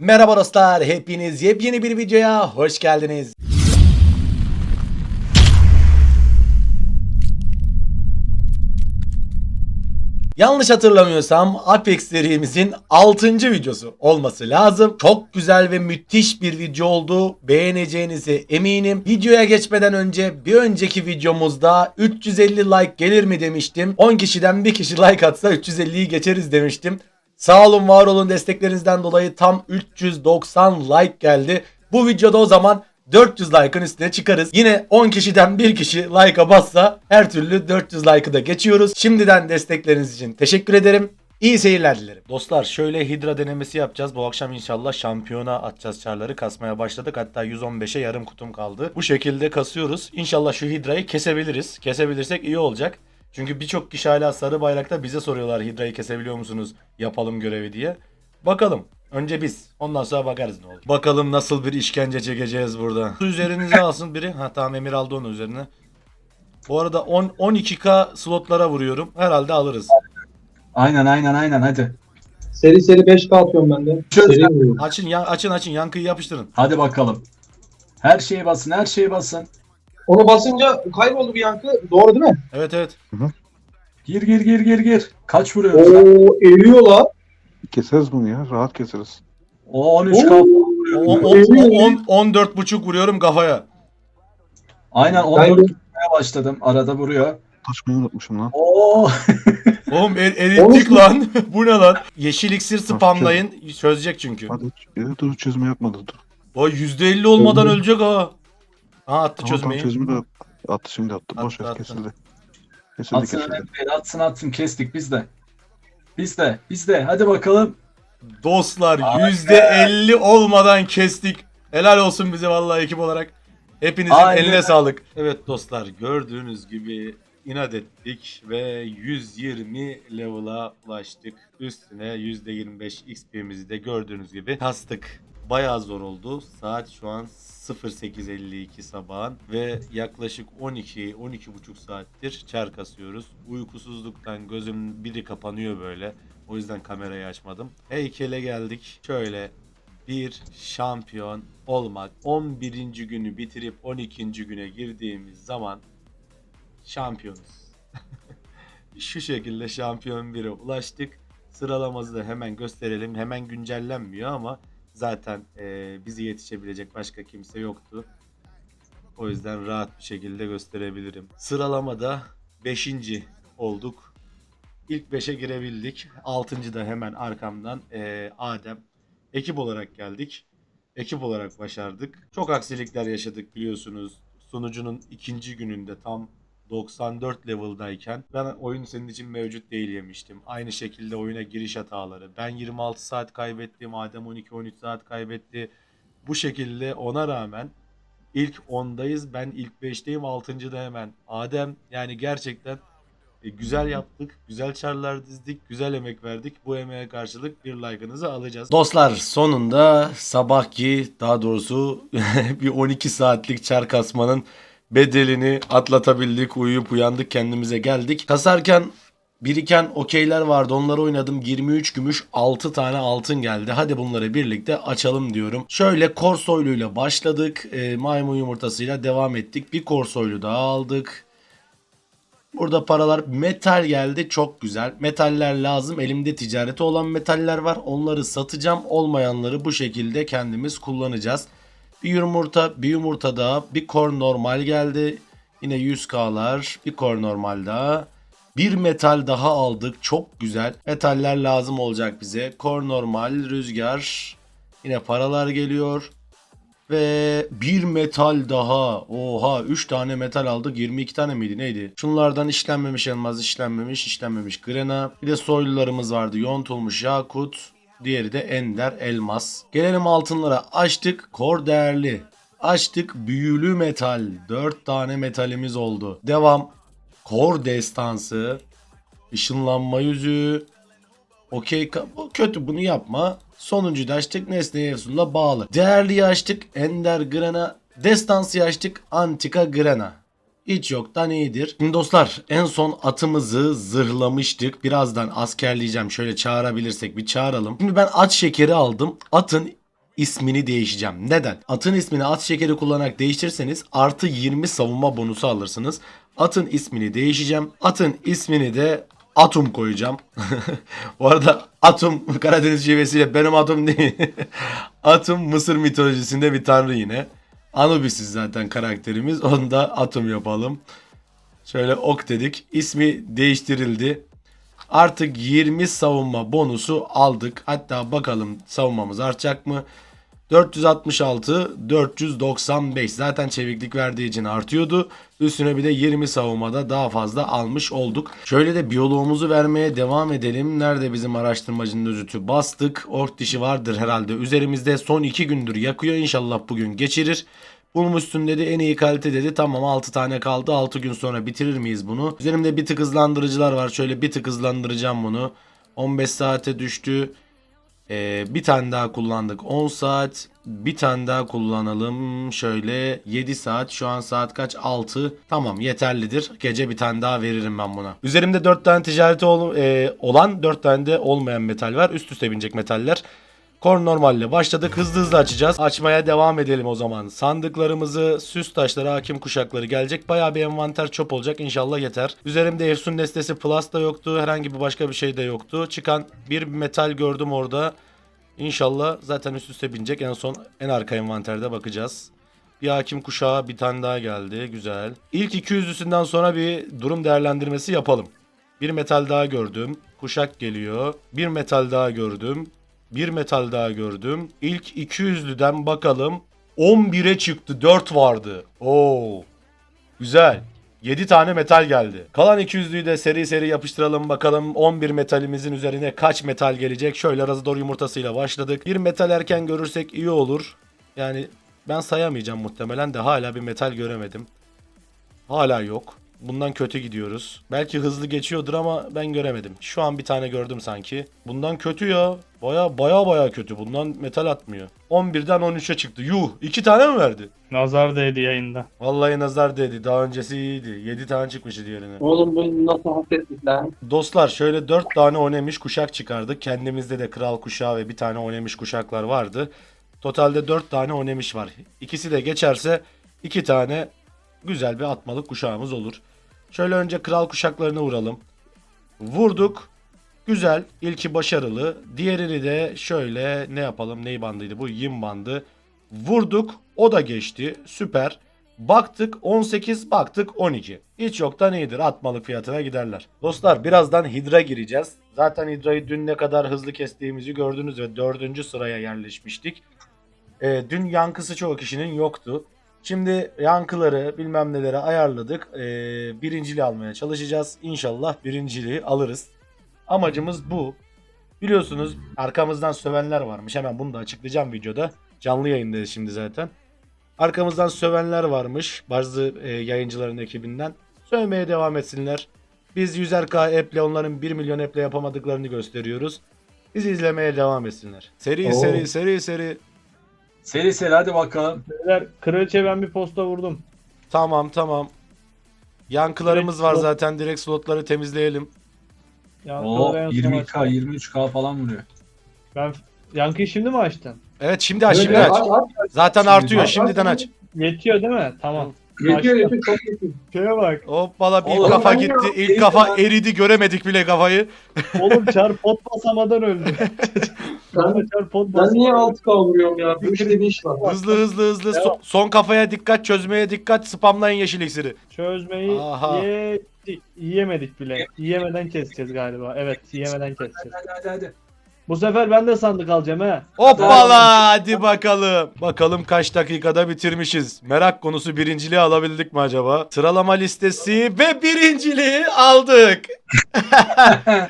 Merhaba dostlar, hepiniz yepyeni bir videoya hoş geldiniz. Yanlış hatırlamıyorsam Apex serimizin 6. videosu olması lazım. Çok güzel ve müthiş bir video oldu. Beğeneceğinize eminim. Videoya geçmeden önce bir önceki videomuzda 350 like gelir mi demiştim. 10 kişiden bir kişi like atsa 350'yi geçeriz demiştim. Sağ olun var olun desteklerinizden dolayı tam 390 like geldi. Bu videoda o zaman 400 like'ın üstüne çıkarız. Yine 10 kişiden bir kişi like'a bassa her türlü 400 like'ı da geçiyoruz. Şimdiden destekleriniz için teşekkür ederim. İyi seyirler dilerim. Dostlar şöyle hidra denemesi yapacağız. Bu akşam inşallah şampiyona atacağız çarları. Kasmaya başladık. Hatta 115'e yarım kutum kaldı. Bu şekilde kasıyoruz. İnşallah şu hidrayı kesebiliriz. Kesebilirsek iyi olacak. Çünkü birçok kişi hala sarı bayrakta bize soruyorlar hidrayı kesebiliyor musunuz? Yapalım görevi diye. Bakalım. Önce biz. Ondan sonra bakarız ne olur. Bakalım nasıl bir işkence çekeceğiz burada. Su üzerinize alsın biri. Ha tamam Emir aldı onu üzerine. Bu arada 10 12k slotlara vuruyorum. Herhalde alırız. Aynen aynen aynen hadi. Seri seri 5K atıyorum ben de. Çöz. Seri vuruyorum. Açın ya açın açın yankıyı yapıştırın. Hadi bakalım. Her şeye basın her şeye basın. Onu basınca kayboldu bir yankı. Doğru değil mi? Evet evet. Gir gir gir gir gir. Kaç vuruyoruz? lan? Oo eriyor la. Keseriz bunu ya. Rahat keseriz. O 13 k Oo. O, o, o, on- 14 buçuk vuruyorum kafaya. Aynen Ben 14 de- vurmaya başladım. Arada vuruyor. Taşmayı unutmuşum lan. Oo. Oğlum er, erittik lan. Bu ne lan? Yeşil iksir spamlayın. Çözecek çünkü. Hadi e, dur çözümü yapmadı dur. O %50 olmadan ölecek ha. Ha attı Tamam, tamam çözmeyi. çözümü de attı şimdi attı. Boş Attı, ver attı. kesildi. Kesildi atsın kesildi. önemli değil. Atsın atsın kestik biz de. Biz de biz de hadi bakalım. Dostlar Aynen. %50 olmadan kestik. Helal olsun bize vallahi ekip olarak. Hepinizin Aynen. eline sağlık. Evet dostlar gördüğünüz gibi inat ettik ve 120 level'a ulaştık. Üstüne %25 XP'mizi de gördüğünüz gibi kastık. Bayağı zor oldu. Saat şu an 08.52 sabahın ve yaklaşık 12-12,5 saattir çar kasıyoruz. Uykusuzluktan gözüm biri kapanıyor böyle. O yüzden kamerayı açmadım. Heykele geldik. Şöyle bir şampiyon olmak. 11. günü bitirip 12. güne girdiğimiz zaman şampiyonuz. Şu şekilde şampiyon 1'e ulaştık. Sıralamamızı da hemen gösterelim. Hemen güncellenmiyor ama zaten eee, bizi yetişebilecek başka kimse yoktu. O yüzden rahat bir şekilde gösterebilirim. Sıralamada 5. olduk. İlk 5'e girebildik. 6. da hemen arkamdan eee, Adem. Ekip olarak geldik. Ekip olarak başardık. Çok aksilikler yaşadık biliyorsunuz. Sunucunun ikinci gününde tam 94 level'dayken ben oyun senin için mevcut değil yemiştim. Aynı şekilde oyuna giriş hataları. Ben 26 saat kaybettim. Adem 12-13 saat kaybetti. Bu şekilde ona rağmen ilk 10'dayız. Ben ilk 5'teyim. 6. da hemen. Adem yani gerçekten e, güzel yaptık. Güzel çarlar dizdik. Güzel emek verdik. Bu emeğe karşılık bir like'ınızı alacağız. Dostlar sonunda sabahki daha doğrusu bir 12 saatlik çar kasmanın bedelini atlatabildik. Uyuyup uyandık kendimize geldik. Kasarken biriken okeyler vardı. Onları oynadım. 23 gümüş 6 tane altın geldi. Hadi bunları birlikte açalım diyorum. Şöyle korsoyluyla başladık. E, maymun yumurtasıyla devam ettik. Bir korsoylu daha aldık. Burada paralar metal geldi çok güzel. Metaller lazım. Elimde ticareti olan metaller var. Onları satacağım. Olmayanları bu şekilde kendimiz kullanacağız. Bir yumurta, bir yumurta daha, bir kor normal geldi. Yine 100k'lar, bir kor normal daha. Bir metal daha aldık. Çok güzel. Metaller lazım olacak bize. Kor normal, rüzgar. Yine paralar geliyor. Ve bir metal daha. Oha 3 tane metal aldık. 22 tane miydi neydi? Şunlardan işlenmemiş elmas, işlenmemiş, işlenmemiş grena. Bir de soylularımız vardı. Yontulmuş yakut. Diğeri de ender elmas. Gelelim altınlara. Açtık. Kor değerli. Açtık. Büyülü metal. 4 tane metalimiz oldu. Devam. Kor destansı. Işınlanma yüzüğü. Okey bu kötü bunu yapma. Sonuncuyu da açtık Nesne Efsun'la bağlı. Değerliyi açtık Ender Grana. Destansı açtık Antika Grana. Hiç yoktan iyidir. Şimdi dostlar en son atımızı zırhlamıştık. Birazdan askerleyeceğim. Şöyle çağırabilirsek bir çağıralım. Şimdi ben at şekeri aldım. Atın ismini değişeceğim. Neden? Atın ismini at şekeri kullanarak değiştirirseniz artı 20 savunma bonusu alırsınız. Atın ismini değişeceğim. Atın ismini de Atum koyacağım. Bu arada Atum Karadeniz şivesiyle benim adım değil. Atum Mısır mitolojisinde bir tanrı yine. Anubis'iz zaten karakterimiz. Onu da Atum yapalım. Şöyle ok dedik. İsmi değiştirildi. Artık 20 savunma bonusu aldık. Hatta bakalım savunmamız artacak mı? 466, 495 zaten çeviklik verdiği için artıyordu. Üstüne bir de 20 savunmada daha fazla almış olduk. Şöyle de biyoloğumuzu vermeye devam edelim. Nerede bizim araştırmacının özütü? Bastık. Ork dişi vardır herhalde. Üzerimizde son 2 gündür yakıyor. İnşallah bugün geçirir. Bunun üstünde de en iyi kalite dedi. Tamam 6 tane kaldı. 6 gün sonra bitirir miyiz bunu? Üzerimde bir tık hızlandırıcılar var. Şöyle bir tık hızlandıracağım bunu. 15 saate düştü. Ee, bir tane daha kullandık 10 saat. Bir tane daha kullanalım. Şöyle 7 saat. Şu an saat kaç? 6. Tamam yeterlidir. Gece bir tane daha veririm ben buna. Üzerimde 4 tane ticareti ol- e, olan 4 tane de olmayan metal var. Üst üste binecek metaller. Kor normalle başladık. Hızlı hızlı açacağız. Açmaya devam edelim o zaman. Sandıklarımızı, süs taşları, hakim kuşakları gelecek. Bayağı bir envanter çöp olacak. İnşallah yeter. Üzerimde Efsun destesi plus da yoktu. Herhangi bir başka bir şey de yoktu. Çıkan bir metal gördüm orada. İnşallah zaten üst üste binecek. En son en arka envanterde bakacağız. Bir hakim kuşağı bir tane daha geldi. Güzel. İlk 200'lüsünden sonra bir durum değerlendirmesi yapalım. Bir metal daha gördüm. Kuşak geliyor. Bir metal daha gördüm. Bir metal daha gördüm. İlk 200'lüden bakalım. 11'e çıktı. 4 vardı. Oo. Güzel. 7 tane metal geldi. Kalan 200'lüyü de seri seri yapıştıralım bakalım 11 metalimizin üzerine kaç metal gelecek. Şöyle Razador yumurtasıyla başladık. Bir metal erken görürsek iyi olur. Yani ben sayamayacağım muhtemelen de hala bir metal göremedim. Hala yok. Bundan kötü gidiyoruz. Belki hızlı geçiyordur ama ben göremedim. Şu an bir tane gördüm sanki. Bundan kötü ya. Baya baya baya kötü. Bundan metal atmıyor. 11'den 13'e çıktı. Yuh. 2 tane mi verdi? Nazar değdi yayında. Vallahi nazar dedi. Daha öncesi iyiydi. 7 tane çıkmıştı diğerine. Oğlum bu nasıl hafiflik lan? Dostlar şöyle 4 tane onemiş kuşak çıkardık. Kendimizde de kral kuşağı ve bir tane onemiş kuşaklar vardı. Totalde 4 tane onemiş var. İkisi de geçerse 2 tane güzel bir atmalık kuşağımız olur. Şöyle önce kral kuşaklarına vuralım. Vurduk. Güzel. İlki başarılı. Diğerini de şöyle ne yapalım? Ney bandıydı bu? Yin bandı. Vurduk. O da geçti. Süper. Baktık 18, baktık 12. Hiç yoktan iyidir. Atmalık fiyatına giderler. Dostlar birazdan Hidra gireceğiz. Zaten Hidra'yı dün ne kadar hızlı kestiğimizi gördünüz ve dördüncü sıraya yerleşmiştik. Ee, dün yankısı çoğu kişinin yoktu. Şimdi yankıları bilmem nelere ayarladık. Ee, birinciliği almaya çalışacağız. İnşallah birinciliği alırız. Amacımız bu. Biliyorsunuz arkamızdan sövenler varmış. Hemen bunu da açıklayacağım videoda. Canlı yayındayız şimdi zaten. Arkamızdan sövenler varmış bazı e, yayıncıların ekibinden. Sövmeye devam etsinler. Biz 100'er app'le onların 1 milyon app'le yapamadıklarını gösteriyoruz. Bizi izlemeye devam etsinler. Seri Oo. seri seri seri. Seri seri hadi bakalım. Beyler kraliçe ben bir posta vurdum. Tamam tamam. Yankılarımız Direkt var slot- zaten. Direkt slotları temizleyelim. Yankıları O en son 20k açtım. 23k falan vuruyor. Ben yankıyı şimdi mi açtın? Evet şimdi aç Evet, şimdi evet, aç. aç, aç. Zaten Şimdi artıyor. aç, Şimdiden aç. aç. Yetiyor değil mi? Tamam. Yetiyor yetiyor çok yetiyor. Şeye bak. Hoppala bir Oğlum, kafa ben gitti. ya, İlk kafa ben- eridi. Göremedik bile kafayı. Oğlum çar pot basamadan öldü. Ben, çar pot ben niye basamadan 6K vuruyorum ya? Bu işte bir iş var. Hızlı hızlı hızlı. So- son kafaya dikkat. Çözmeye dikkat. Spamlayın yeşil iksiri. Çözmeyi Aha. yedik. Yiyemedik bile. Yiyemeden keseceğiz galiba. Evet yiyemeden keseceğiz. Hadi hadi hadi. Bu sefer ben de sandık alacağım he. Hoppala hadi bakalım. Bakalım kaç dakikada bitirmişiz. Merak konusu birinciliği alabildik mi acaba? Sıralama listesi ve birinciliği aldık.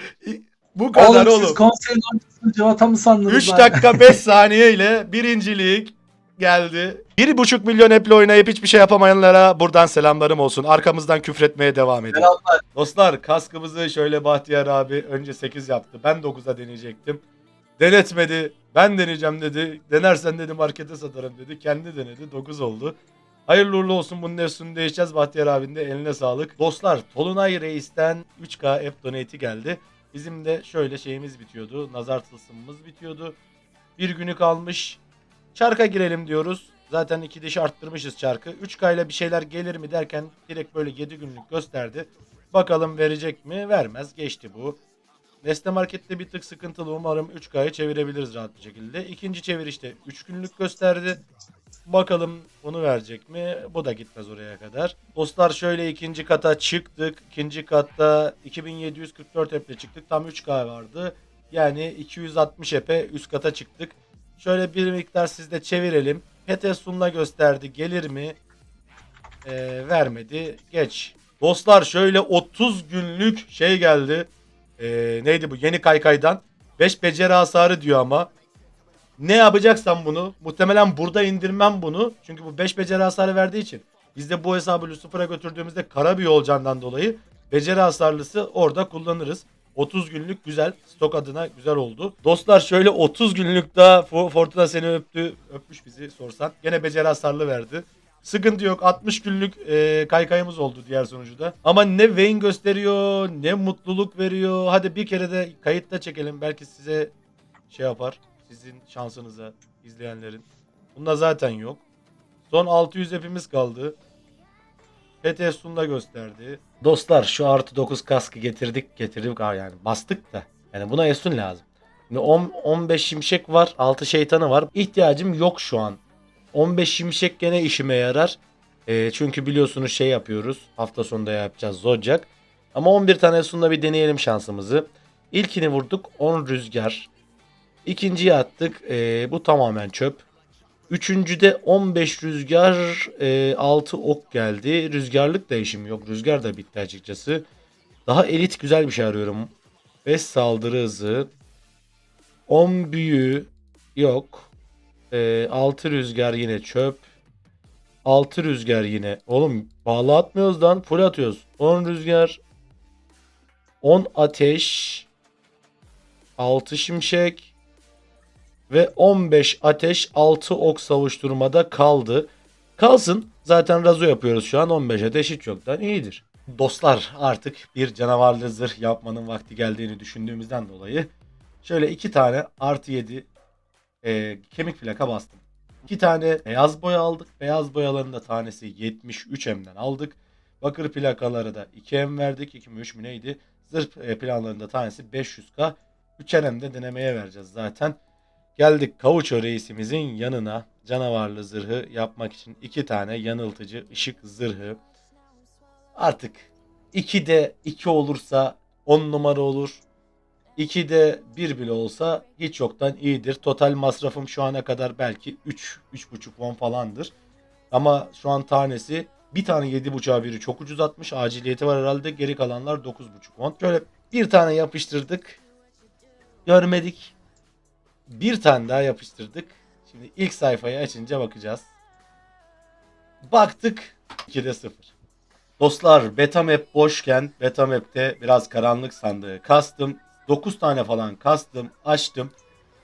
Bu kadar Oğlum oğlum. siz konserin ortasını cevata mı sandınız 3 lan? dakika 5 saniye ile birincilik geldi. 1,5 milyon eple oynayıp hiçbir şey yapamayanlara buradan selamlarım olsun. Arkamızdan küfretmeye devam edin. Selamlar. Dostlar kaskımızı şöyle Bahtiyar abi önce 8 yaptı. Ben 9'a deneyecektim. Denetmedi. Ben deneyeceğim dedi. Denersen dedi markete satarım dedi. Kendi denedi. 9 oldu. Hayırlı uğurlu olsun bunun efsununu değişeceğiz. Bahtiyar abinin de eline sağlık. Dostlar Tolunay Reis'ten 3K F donate'i geldi. Bizim de şöyle şeyimiz bitiyordu. Nazar tılsımımız bitiyordu. Bir günü kalmış. Çarka girelim diyoruz. Zaten iki diş arttırmışız çarkı. 3K ile bir şeyler gelir mi derken direkt böyle 7 günlük gösterdi. Bakalım verecek mi? Vermez. Geçti bu. Nesne Market'te bir tık sıkıntılı. Umarım 3K'yı çevirebiliriz rahat bir şekilde. İkinci çevirişte 3 günlük gösterdi. Bakalım bunu verecek mi? Bu da gitmez oraya kadar. Dostlar şöyle ikinci kata çıktık. İkinci katta 2744 eple çıktık. Tam 3K vardı. Yani 260 epe üst kata çıktık. Şöyle bir miktar sizde çevirelim. Petesun'la gösterdi. Gelir mi? Ee, vermedi. Geç. Dostlar şöyle 30 günlük şey geldi. Ee, neydi bu? Yeni kaykaydan. 5 beceri hasarı diyor ama. Ne yapacaksan bunu muhtemelen burada indirmem bunu. Çünkü bu 5 beceri hasarı verdiği için. Biz de bu hesabı Lucifer'a götürdüğümüzde kara bir yolcandan dolayı beceri hasarlısı orada kullanırız. 30 günlük güzel. Stok adına güzel oldu. Dostlar şöyle 30 günlük daha Fo- Fortuna seni öptü. Öpmüş bizi sorsan. Gene beceri hasarlı verdi. Sıkıntı yok. 60 günlük e, kaykayımız oldu diğer sonucuda. Ama ne Vayne gösteriyor ne mutluluk veriyor. Hadi bir kere de kayıtta çekelim. Belki size şey yapar. Sizin şansınıza izleyenlerin. Bunda zaten yok. Son 600 hepimiz kaldı. PT Sun'da gösterdi. Dostlar şu artı 9 kaskı getirdik getirdik yani bastık da. Yani buna Esun lazım. Şimdi 10, 15 şimşek var 6 şeytanı var. İhtiyacım yok şu an. 15 şimşek gene işime yarar. Ee, çünkü biliyorsunuz şey yapıyoruz. Hafta sonunda yapacağız Zodiac. Ama 11 tane Esun'da bir deneyelim şansımızı. İlkini vurduk 10 rüzgar. İkinciyi attık. Ee, bu tamamen çöp. Üçüncüde 15 rüzgar, e, 6 ok geldi. Rüzgarlık da işim yok. Rüzgar da bitti açıkçası. Daha elit güzel bir şey arıyorum. 5 saldırı hızı. 10 büyü yok. E, 6 rüzgar yine çöp. 6 rüzgar yine. Oğlum bağlı atmıyoruz lan. Full atıyoruz. 10 rüzgar. 10 ateş. 6 şimşek ve 15 ateş 6 ok savuşturmada kaldı. Kalsın. Zaten razo yapıyoruz şu an 15 ateş hiç yoktan iyidir. Dostlar artık bir canavarlı zırh yapmanın vakti geldiğini düşündüğümüzden dolayı şöyle iki tane artı 7 e, kemik plaka bastım. İki tane beyaz boya aldık. Beyaz boyaların da tanesi 73 M'den aldık. Bakır plakaları da 2 M verdik. 2 mi 3 mü neydi? Zırh e, planlarında tanesi 500k. 3 M'de denemeye vereceğiz zaten. Geldik Kavuço reisimizin yanına canavarlı zırhı yapmak için iki tane yanıltıcı ışık zırhı. Artık 2'de 2 olursa 10 numara olur. 2'de 1 bile olsa hiç yoktan iyidir. Total masrafım şu ana kadar belki 3 3.5 won falandır. Ama şu an tanesi bir tane 7.5'a biri çok ucuz atmış. Aciliyeti var herhalde. Geri kalanlar 9.5 won. Şöyle bir tane yapıştırdık. Görmedik bir tane daha yapıştırdık. Şimdi ilk sayfayı açınca bakacağız. Baktık 2'de 0. Dostlar beta map boşken beta map'te biraz karanlık sandığı kastım. 9 tane falan kastım açtım.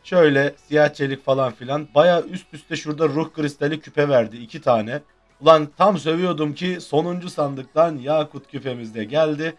Şöyle siyah çelik falan filan. Baya üst üste şurada ruh kristali küpe verdi 2 tane. Ulan tam sövüyordum ki sonuncu sandıktan Yakut küpemiz de geldi.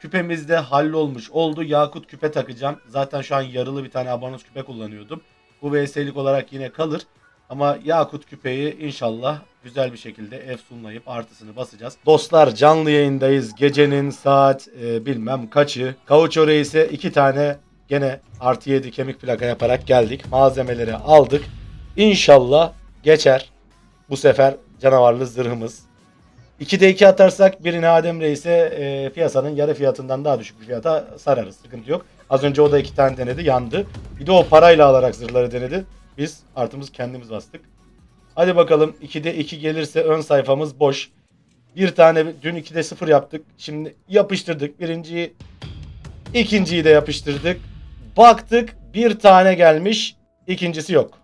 Küpemiz de hallolmuş oldu. Yakut küpe takacağım. Zaten şu an yarılı bir tane abonos küpe kullanıyordum. Bu VS'lik olarak yine kalır. Ama Yakut küpeyi inşallah güzel bir şekilde efsunlayıp artısını basacağız. Dostlar canlı yayındayız. Gecenin saat e, bilmem kaçı. Kavuço Reis'e iki tane gene artı 7 kemik plaka yaparak geldik. Malzemeleri aldık. İnşallah geçer. Bu sefer canavarlı zırhımız. 2'de 2 atarsak birini Adem Reis'e e, piyasanın yarı fiyatından daha düşük bir fiyata sararız. Sıkıntı yok. Az önce o da iki tane denedi yandı. Bir de o parayla alarak zırhları denedi. Biz artımız kendimiz bastık. Hadi bakalım 2'de 2 gelirse ön sayfamız boş. Bir tane dün 2'de 0 yaptık. Şimdi yapıştırdık. Birinciyi ikinciyi de yapıştırdık. Baktık bir tane gelmiş. ikincisi yok.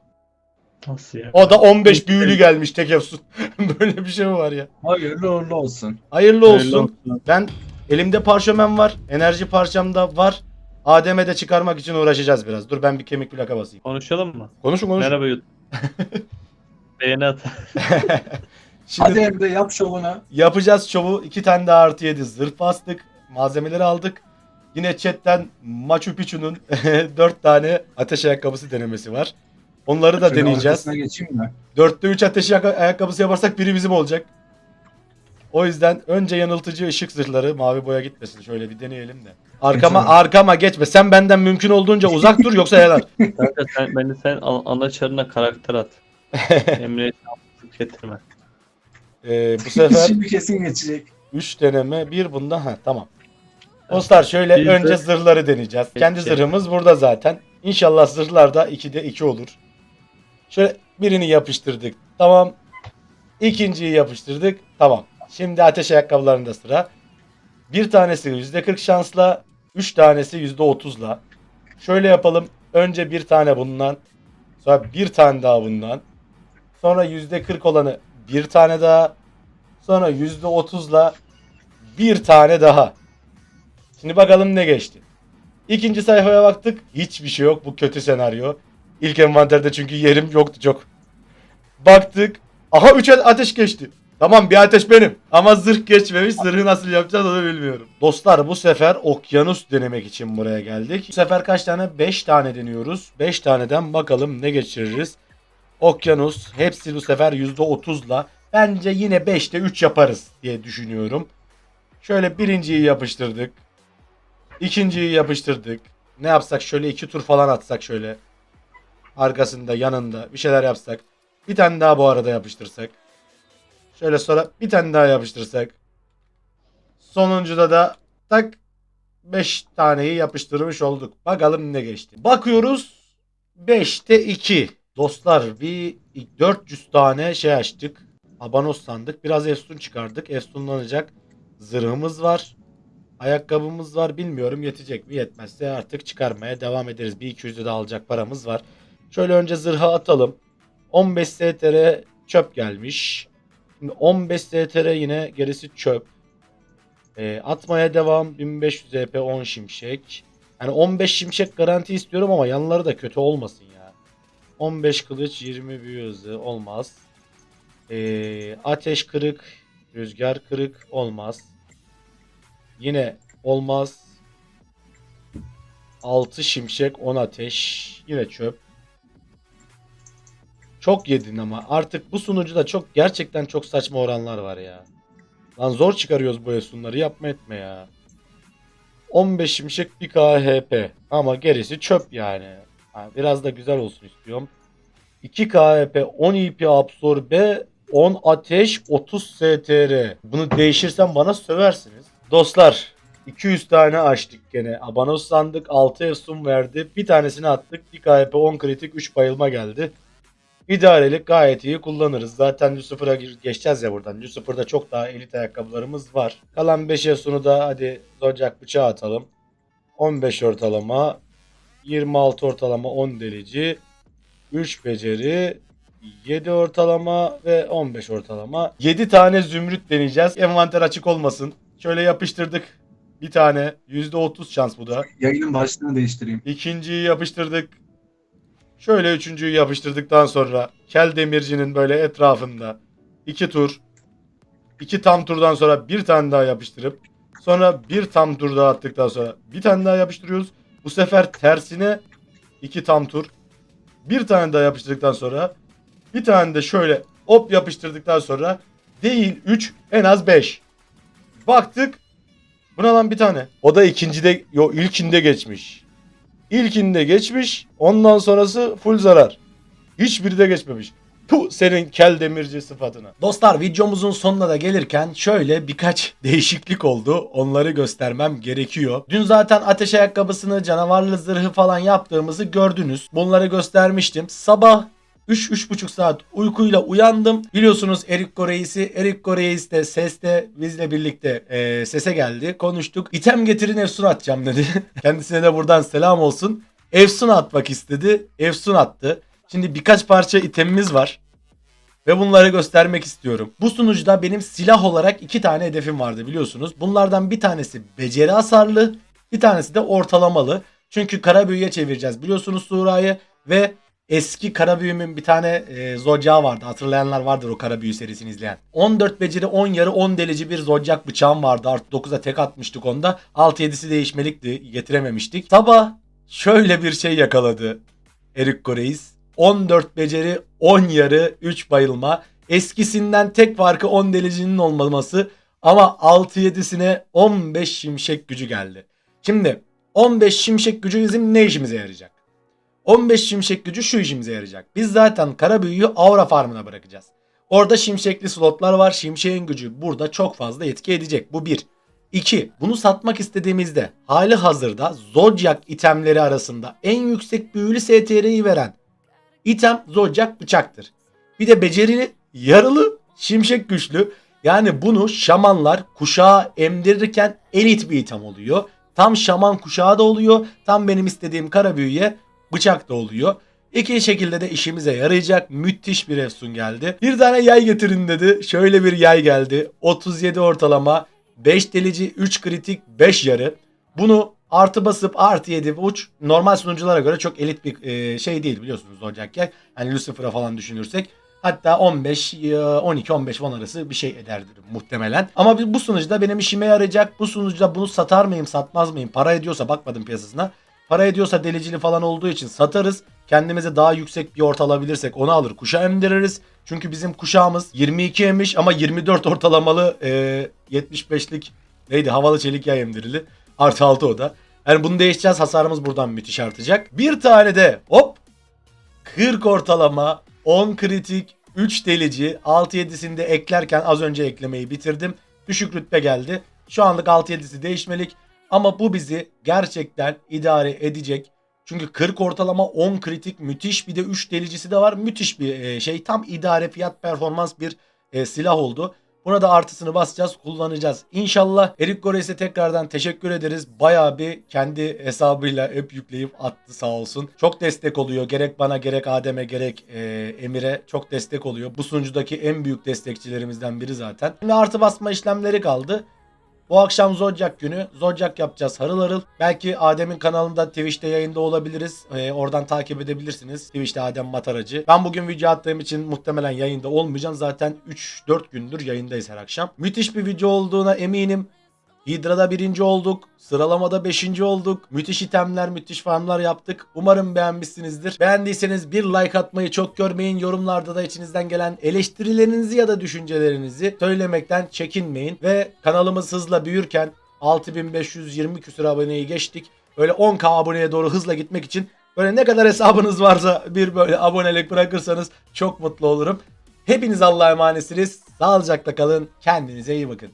Nasıl ya? O da 15 büyülü gelmiş tek efsun. Böyle bir şey mi var ya? Hayırlı uğurlu olsun. Hayırlı olsun. Hayırlı olsun. Ben elimde parşömen var. Enerji parçam da var. Adem'e de çıkarmak için uğraşacağız biraz. Dur ben bir kemik plaka basayım. Konuşalım mı? Konuşun konuşun. Merhaba YouTube. Beğeni at. Şimdi Hadi Emre yap şovunu. yapacağız şovu. İki tane daha artı yedi zırh bastık. Malzemeleri aldık. Yine chatten Machu Picchu'nun dört tane ateş ayakkabısı denemesi var. Onları da Şöyle deneyeceğiz. arkasına geçeyim mi? 4'te 3 ateş yak- ayakkabısı yaparsak biri bizim olacak. O yüzden önce yanıltıcı ışık zırhları mavi boya gitmesin. Şöyle bir deneyelim de. Arkama Geçelim. arkama geçme. Sen benden mümkün olduğunca uzak dur yoksa yalan. Kanka sen, beni sen an- ana çarına karakter at. Emre'ye şanssızlık getirme. Ee, bu sefer Şimdi kesin geçecek. 3 deneme bir bunda ha tamam. Dostlar şöyle Biz de- önce zırhları deneyeceğiz. Kendi Peki. zırhımız burada zaten. İnşallah zırhlar da 2'de 2 olur. Şöyle birini yapıştırdık. Tamam. İkinciyi yapıştırdık. Tamam. Şimdi ateş ayakkabılarında sıra. Bir tanesi %40 şansla. Üç tanesi %30'la. Şöyle yapalım. Önce bir tane bundan. Sonra bir tane daha bundan. Sonra %40 olanı bir tane daha. Sonra %30'la bir tane daha. Şimdi bakalım ne geçti. İkinci sayfaya baktık. Hiçbir şey yok. Bu kötü senaryo. İlk envanterde çünkü yerim yoktu çok. Baktık. Aha 3 ateş geçti. Tamam bir ateş benim. Ama zırh geçmemiş. Zırhı nasıl yapacağız onu bilmiyorum. Dostlar bu sefer okyanus denemek için buraya geldik. Bu sefer kaç tane? 5 tane deniyoruz. 5 taneden bakalım ne geçiririz. Okyanus hepsi bu sefer %30'la. Bence yine 5'te 3 yaparız diye düşünüyorum. Şöyle birinciyi yapıştırdık. İkinciyi yapıştırdık. Ne yapsak şöyle iki tur falan atsak şöyle. Arkasında yanında bir şeyler yapsak. Bir tane daha bu arada yapıştırsak. Şöyle sonra bir tane daha yapıştırsak. Sonuncuda da tak 5 taneyi yapıştırmış olduk. Bakalım ne geçti. Bakıyoruz 5'te 2. Dostlar bir 400 tane şey açtık. Abanos sandık. Biraz efsun çıkardık. Efsunlanacak zırhımız var. Ayakkabımız var. Bilmiyorum yetecek mi yetmezse artık çıkarmaya devam ederiz. Bir 200'de de alacak paramız var. Şöyle önce zırha atalım. 15 STR çöp gelmiş. Şimdi 15 STR yine gerisi çöp. Ee, atmaya devam. 1500 EP 10 şimşek. Yani 15 şimşek garanti istiyorum ama yanları da kötü olmasın ya. 15 kılıç 20 büyü hızı olmaz. Ee, ateş kırık, rüzgar kırık olmaz. Yine olmaz. 6 şimşek 10 ateş. Yine çöp. Çok yedin ama artık bu sunucuda çok gerçekten çok saçma oranlar var ya. Lan zor çıkarıyoruz bu esunları yapma etme ya. 15 şimşek 1k HP ama gerisi çöp yani. Ha, biraz da güzel olsun istiyorum. 2k HP 10 IP absorbe 10 ateş 30 STR. Bunu değişirsem bana söversiniz. Dostlar 200 tane açtık gene. Abanos sandık 6 efsun verdi. Bir tanesini attık. 1 KP 10 kritik 3 bayılma geldi. İdarelik gayet iyi kullanırız. Zaten Lucifer'a geçeceğiz ya buradan. Lucifer'da çok daha elit ayakkabılarımız var. Kalan 5 efsunu da hadi zodiac bıçağı atalım. 15 ortalama. 26 ortalama 10 delici. 3 beceri. 7 ortalama ve 15 ortalama. 7 tane zümrüt deneyeceğiz. Envanter açık olmasın. Şöyle yapıştırdık. Bir tane. %30 şans bu da. Yayının başlığını değiştireyim. İkinciyi yapıştırdık. Şöyle üçüncüyü yapıştırdıktan sonra kel demircinin böyle etrafında iki tur. iki tam turdan sonra bir tane daha yapıştırıp sonra bir tam tur daha attıktan sonra bir tane daha yapıştırıyoruz. Bu sefer tersine iki tam tur. Bir tane daha yapıştırdıktan sonra bir tane de şöyle hop yapıştırdıktan sonra değil 3 en az 5. Baktık Buna lan bir tane. O da ikincide, yo ilkinde geçmiş. İlkinde geçmiş. Ondan sonrası full zarar. Hiçbiri de geçmemiş. Puh senin kel demirci sıfatına. Dostlar videomuzun sonuna da gelirken şöyle birkaç değişiklik oldu. Onları göstermem gerekiyor. Dün zaten ateş ayakkabısını, canavarlı zırhı falan yaptığımızı gördünüz. Bunları göstermiştim. Sabah 3-3,5 saat uykuyla uyandım. Biliyorsunuz Erik Reis'i. Erik Reis de seste bizle birlikte e, sese geldi. Konuştuk. İtem getirin Efsun atacağım dedi. Kendisine de buradan selam olsun. Efsun atmak istedi. Efsun attı. Şimdi birkaç parça itemimiz var. Ve bunları göstermek istiyorum. Bu sunucuda benim silah olarak iki tane hedefim vardı biliyorsunuz. Bunlardan bir tanesi beceri hasarlı. Bir tanesi de ortalamalı. Çünkü kara büyüye çevireceğiz. Biliyorsunuz Sura'yı ve eski kara büyümün bir tane e, zodyağı vardı. Hatırlayanlar vardır o kara büyü serisini izleyen. 14 beceri 10 yarı 10 delici bir zodyak bıçağım vardı. Artı 9'a tek atmıştık onda. 6-7'si değişmelikti. Getirememiştik. Sabah şöyle bir şey yakaladı. Erik Reis. 14 beceri, 10 yarı, 3 bayılma. Eskisinden tek farkı 10 delicinin olmaması ama 6-7'sine 15 şimşek gücü geldi. Şimdi 15 şimşek gücü bizim ne işimize yarayacak? 15 şimşek gücü şu işimize yarayacak. Biz zaten kara büyüyü aura farmına bırakacağız. Orada şimşekli slotlar var. Şimşeğin gücü burada çok fazla etki edecek. Bu bir. 2. Bunu satmak istediğimizde hali hazırda Zodiac itemleri arasında en yüksek büyülü STR'yi veren item Zodiac bıçaktır. Bir de becerili yarılı şimşek güçlü. Yani bunu şamanlar kuşağa emdirirken elit bir item oluyor. Tam şaman kuşağı da oluyor. Tam benim istediğim kara büyüye bıçak da oluyor. İki şekilde de işimize yarayacak müthiş bir efsun geldi. Bir tane yay getirin dedi. Şöyle bir yay geldi. 37 ortalama, 5 delici, 3 kritik, 5 yarı. Bunu artı basıp artı 7 uç normal sunuculara göre çok elit bir e, şey değil biliyorsunuz olacak yay. Yani Lucifer'a falan düşünürsek. Hatta 15, 12, 15 falan arası bir şey ederdir muhtemelen. Ama bu sunucuda benim işime yarayacak. Bu sunucuda bunu satar mıyım, satmaz mıyım? Para ediyorsa bakmadım piyasasına. Para ediyorsa delicili falan olduğu için satarız. Kendimize daha yüksek bir orta alabilirsek onu alır kuşa emdiririz. Çünkü bizim kuşağımız 22 emiş ama 24 ortalamalı e, 75'lik neydi havalı çelik yay emdirili. Artı 6 o da. Yani bunu değişeceğiz hasarımız buradan müthiş artacak. Bir tane de hop 40 ortalama 10 kritik 3 delici 6-7'sini de eklerken az önce eklemeyi bitirdim. Düşük rütbe geldi. Şu anlık 6-7'si değişmelik. Ama bu bizi gerçekten idare edecek. Çünkü 40 ortalama 10 kritik müthiş bir de 3 delicisi de var. Müthiş bir e, şey. Tam idare fiyat performans bir e, silah oldu. Buna da artısını basacağız, kullanacağız. İnşallah Erik Gores'e tekrardan teşekkür ederiz. Bayağı bir kendi hesabıyla hep yükleyip attı sağ olsun. Çok destek oluyor. Gerek bana gerek Adem'e gerek e, Emir'e çok destek oluyor. Bu sunucudaki en büyük destekçilerimizden biri zaten. Şimdi artı basma işlemleri kaldı. Bu akşam Zodiac günü. Zodiac yapacağız harıl harıl. Belki Adem'in kanalında Twitch'te yayında olabiliriz. Ee, oradan takip edebilirsiniz. Twitch'te Adem Mataracı. Ben bugün video attığım için muhtemelen yayında olmayacağım. Zaten 3-4 gündür yayındayız her akşam. Müthiş bir video olduğuna eminim. Hydra'da birinci olduk. Sıralamada beşinci olduk. Müthiş itemler, müthiş farmlar yaptık. Umarım beğenmişsinizdir. Beğendiyseniz bir like atmayı çok görmeyin. Yorumlarda da içinizden gelen eleştirilerinizi ya da düşüncelerinizi söylemekten çekinmeyin. Ve kanalımız hızla büyürken 6520 küsur aboneyi geçtik. Böyle 10k aboneye doğru hızla gitmek için böyle ne kadar hesabınız varsa bir böyle abonelik bırakırsanız çok mutlu olurum. Hepiniz Allah'a emanetsiniz. Sağlıcakla kalın. Kendinize iyi bakın.